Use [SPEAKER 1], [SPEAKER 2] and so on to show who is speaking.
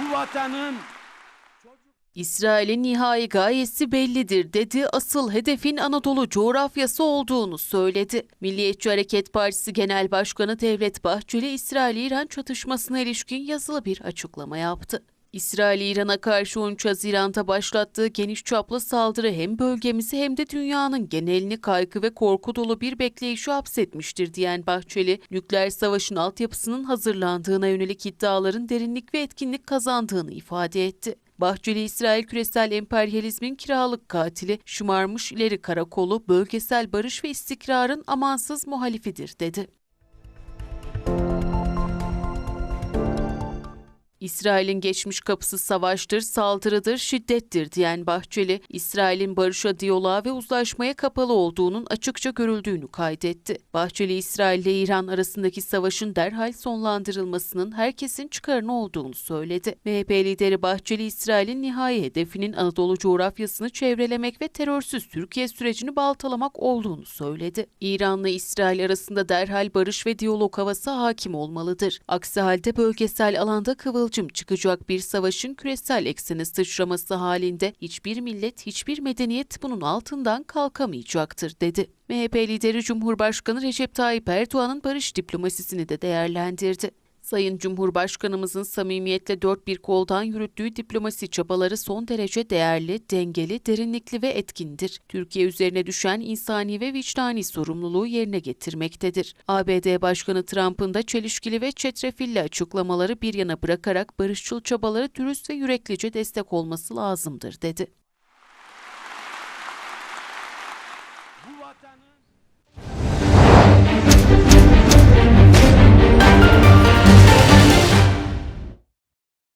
[SPEAKER 1] bu vatanın
[SPEAKER 2] İsrail'in nihai gayesi bellidir dedi. Asıl hedefin Anadolu coğrafyası olduğunu söyledi. Milliyetçi Hareket Partisi Genel Başkanı Devlet Bahçeli, İsrail-İran çatışmasına ilişkin yazılı bir açıklama yaptı. İsrail İran'a karşı 13 Haziran'da başlattığı geniş çaplı saldırı hem bölgemizi hem de dünyanın genelini kaygı ve korku dolu bir bekleyişi hapsetmiştir diyen Bahçeli, nükleer savaşın altyapısının hazırlandığına yönelik iddiaların derinlik ve etkinlik kazandığını ifade etti. Bahçeli, İsrail küresel emperyalizmin kiralık katili, şımarmış ileri karakolu, bölgesel barış ve istikrarın amansız muhalifidir dedi. İsrail'in geçmiş kapısı savaştır, saldırıdır, şiddettir diyen Bahçeli, İsrail'in barışa, diyaloğa ve uzlaşmaya kapalı olduğunun açıkça görüldüğünü kaydetti. Bahçeli, İsrail ile İran arasındaki savaşın derhal sonlandırılmasının herkesin çıkarını olduğunu söyledi. MHP lideri Bahçeli, İsrail'in nihai hedefinin Anadolu coğrafyasını çevrelemek ve terörsüz Türkiye sürecini baltalamak olduğunu söyledi. İran'la İsrail arasında derhal barış ve diyalog havası hakim olmalıdır. Aksi halde bölgesel alanda kıvılcım çıkacak bir savaşın küresel eksene sıçraması halinde hiçbir millet, hiçbir medeniyet bunun altından kalkamayacaktır dedi. MHP lideri Cumhurbaşkanı Recep Tayyip Erdoğan'ın barış diplomasisini de değerlendirdi. Sayın Cumhurbaşkanımızın samimiyetle dört bir koldan yürüttüğü diplomasi çabaları son derece değerli, dengeli, derinlikli ve etkindir. Türkiye üzerine düşen insani ve vicdani sorumluluğu yerine getirmektedir. ABD Başkanı Trump'ın da çelişkili ve çetrefilli açıklamaları bir yana bırakarak barışçıl çabaları dürüst ve yüreklice destek olması lazımdır dedi.